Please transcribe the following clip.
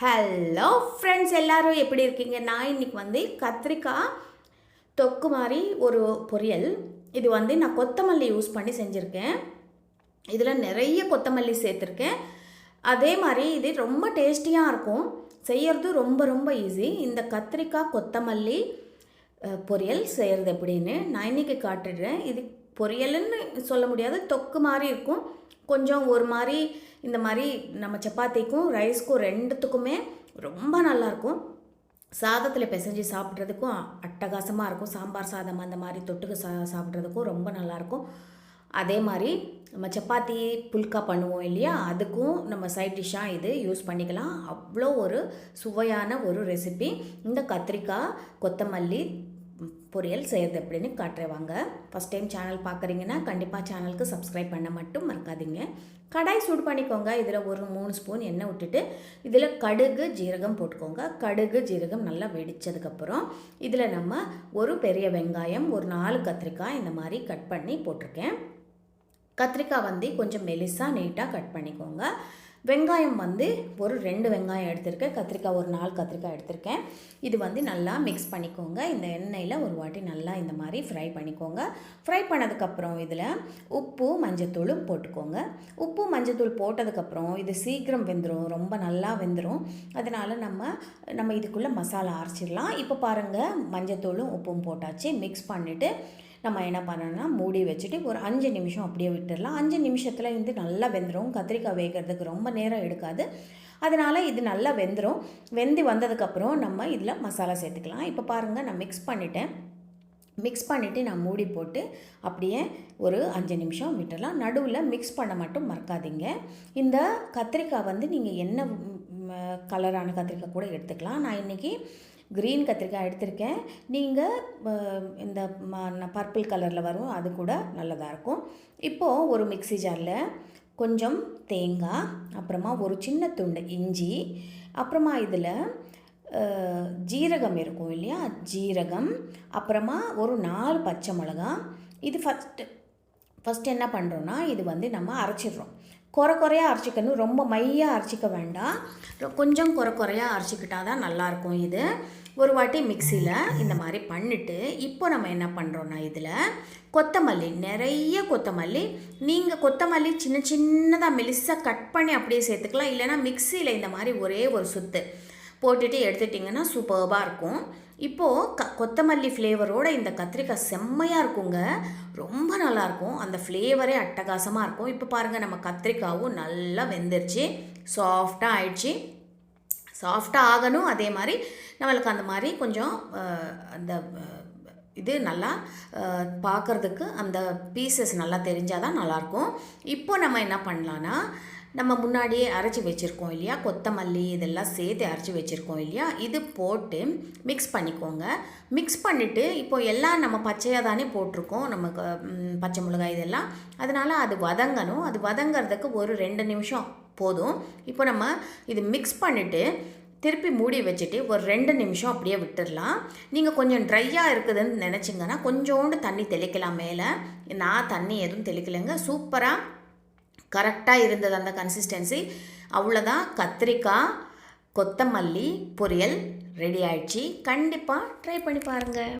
Hello friends எல்லாரும் எப்படி இருக்கீங்க? நான் இன்னைக்கு வந்து கத்திரிக்காய் தொக்கு மாதிரி ஒரு பொரியல். இது வந்து நான் கொத்தமல்லி யூஸ் பண்ணி செஞ்சுருக்கேன். இதில் நிறைய கொத்தமல்லி சேர்த்துருக்கேன். அதே மாதிரி இது ரொம்ப டேஸ்டியாக இருக்கும். செய்கிறது ரொம்ப ரொம்ப ஈஸி இந்த கத்திரிக்காய் கொத்தமல்லி பொரியல் செய்கிறது எப்படின்னு நான் இன்னைக்கு காட்டுடுறேன். இது பொரியல்னு சொல்ல முடியாது. தொக்கு மாதிரி இருக்கும். கொஞ்சம் ஒரு மாதிரி இந்த மாதிரி நம்ம சப்பாத்திக்கும் ரைஸ்க்கும் ரெண்டுத்துக்குமே ரொம்ப நல்லாயிருக்கும் சாதத்தில் பிசைஞ்சு சாப்பிட்றதுக்கும் அட்டகாசமாக இருக்கும். சாம்பார் சாதம் அந்த மாதிரி தொட்டுக்கு சா சாப்பிட்றதுக்கும் ரொம்ப நல்லாயிருக்கும் அதே மாதிரி நம்ம சப்பாத்தி புல்கா பண்ணுவோம் இல்லையா? அதுக்கும் நம்ம சைட் டிஷ்ஷாக இது யூஸ் பண்ணிக்கலாம். அவ்வளோ ஒரு சுவையான ஒரு ரெசிபி. இந்த கத்திரிக்காய் கொத்தமல்லி பொரியல் செய்கிறது எப்படின்னு காட்டுறவாங்க. ஃபஸ்ட் டைம் சேனல் பார்க்குறீங்கன்னா கண்டிப்பாக சேனலுக்கு சப்ஸ்கிரைப் பண்ண மட்டும் மறக்காதீங்க. கடாய் சூடு பண்ணிக்கோங்க. இதில் ஒரு மூணு ஸ்பூன் எண்ணெய் விட்டுட்டு இதில் கடுகு ஜீரகம் போட்டுக்கோங்க. கடுகு ஜீரகம் நல்லா வெடித்ததுக்கப்புறம் இதில் நம்ம ஒரு பெரிய வெங்காயம் ஒரு நாலு கத்திரிக்காய் இந்த மாதிரி கட் பண்ணி போட்டிருக்கேன். கத்திரிக்காய் வந்து கொஞ்சம் மெலிசாக நீட்டாக கட் பண்ணிக்கோங்க. வெங்காயம் வந்து ஒரு ரெண்டு வெங்காயம் எடுத்திருக்கேன். கத்திரிக்காய் ஒரு நாலு கத்திரிக்காய் எடுத்திருக்கேன். இது வந்து நல்லா மிக்ஸ் பண்ணிக்கோங்க. இந்த எண்ணெயில் ஒரு வாட்டி நல்லா இந்த மாதிரி ஃப்ரை பண்ணிக்கோங்க. ஃப்ரை பண்ணதுக்கப்புறம் இதில் உப்பு மஞ்சத்தூளும் போட்டுக்கோங்க. உப்பு மஞ்சத்தூள் போட்டதுக்கப்புறம் இது சீக்கிரம் வெந்துடும் ரொம்ப நல்லா வெந்துடும் அதனால் நம்ம நம்ம இதுக்குள்ளே மசாலா அரைச்சிடலாம். இப்போ பாருங்கள் மஞ்சத்தூளும் உப்பும் போட்டாச்சு. மிக்ஸ் பண்ணிவிட்டு நம்ம என்ன பண்ணணும்னா மூடி வச்சுட்டு ஒரு அஞ்சு நிமிஷம் அப்படியே விட்டுடலாம் அஞ்சு நிமிஷத்தில் வந்து நல்லா வெந்துடும் கத்திரிக்காய் வேகிறதுக்கு ரொம்ப நேரம் எடுக்காது. அதனால் இது நல்லா வெந்துடும் வெந்து வந்ததுக்கப்புறம் நம்ம இதில் மசாலா சேர்த்துக்கலாம். இப்போ பாருங்கள் நான் மிக்ஸ் பண்ணிட்டேன். மிக்ஸ் பண்ணிவிட்டு நான் மூடி போட்டு அப்படியே ஒரு அஞ்சு நிமிஷம் விட்டுடலாம் நடுவில் மிக்ஸ் பண்ண மட்டும் மறக்காதீங்க. இந்த கத்திரிக்காய் வந்து நீங்கள் என்ன கலரான கத்திரிக்காய் கூட எடுத்துக்கலாம். நான் இன்றைக்கி க்ரீன் கத்திரிக்காய் எடுத்திருக்கேன். நீங்கள் இந்த பர்பிள் கலரில் வரும் அது கூட நல்லதாக இருக்கும். இப்போது ஒரு மிக்ஸி ஜாரில் கொஞ்சம் தேங்காய் அப்புறமா ஒரு சின்ன துண்டு இஞ்சி அப்புறமா இதில் ஜீரகம் இருக்கும் இல்லையா? ஜீரகம் அப்புறமா ஒரு நாலு பச்சை மிளகா இது ஃபஸ்ட்டு ஃபஸ்ட்டு என்ன பண்ணுறோன்னா இது வந்து நம்ம அரைச்சிடுறோம். குறை குறையாக அரைச்சிக்கணும். ரொம்ப மையாக அரைச்சிக்க வேண்டாம். கொஞ்சம் குறை குறையாக அரைச்சிக்கிட்டா தான் நல்லாயிருக்கும் இது. ஒரு வாட்டி மிக்சியில் இந்த மாதிரி பண்ணிவிட்டு இப்போ நம்ம என்ன பண்ணுறோன்னா இதில் கொத்தமல்லி நிறைய கொத்தமல்லி. நீங்கள் கொத்தமல்லி சின்ன சின்னதாக மெலிசாக கட் பண்ணி அப்படியே சேர்த்துக்கலாம். இல்லைன்னா மிக்சியில் இந்த மாதிரி ஒரே ஒரு சுத்து. போட்டுட்டு எடுத்துட்டிங்கன்னா சூப்பர்பாக இருக்கும். இப்போது க கொத்தமல்லி ஃப்ளேவரோட இந்த கத்திரிக்காய் செம்மையாக இருக்குங்க. ரொம்ப நல்லாயிருக்கும் அந்த ஃப்ளேவரே அட்டகாசமாக இருக்கும். இப்போ பாருங்கள் நம்ம கத்திரிக்காவும் நல்லா வெந்துருச்சு. சாஃப்டாக ஆயிடுச்சு. சாஃப்டாக ஆகணும். அதே மாதிரி நம்மளுக்கு அந்த மாதிரி கொஞ்சம் அந்த இது நல்லா பார்க்குறதுக்கு அந்த பீசஸ் நல்லா தெரிஞ்சால் தான் நல்லாயிருக்கும் இப்போ நம்ம என்ன பண்ணலான்னா நம்ம முன்னாடியே அரைச்சி வச்சுருக்கோம் இல்லையா? கொத்தமல்லி இதெல்லாம் சேர்த்து அரைச்சி வச்சுருக்கோம் இல்லையா? இது போட்டு மிக்ஸ் பண்ணிக்கோங்க. மிக்ஸ் பண்ணிவிட்டு இப்போ எல்லாம் நம்ம பச்சையாக தானே போட்டிருக்கோம். நமக்கு பச்சை மிளகாய் இதெல்லாம். அதனால் அது வதங்கணும். அது வதங்கிறதுக்கு ஒரு ரெண்டு நிமிஷம் போதும். இப்போ நம்ம இது மிக்ஸ் பண்ணிவிட்டு திருப்பி மூடி வச்சுட்டு ஒரு ரெண்டு நிமிஷம் அப்படியே விட்டுடலாம் நீங்கள் கொஞ்சம் ட்ரையாக இருக்குதுன்னு நினச்சிங்கன்னா கொஞ்சோண்டு தண்ணி தெளிக்கலாம் மேலே. நான் தண்ணி எதுவும் தெளிக்கலைங்க. சூப்பராக கரெக்டாக இருந்தது அந்த கன்சிஸ்டன்சி அவ்வளோதான் கத்திரிக்காய் கொத்தமல்லி பொரியல் ரெடி ஆயிடுச்சு. கண்டிப்பாக ட்ரை பண்ணி பாருங்கள்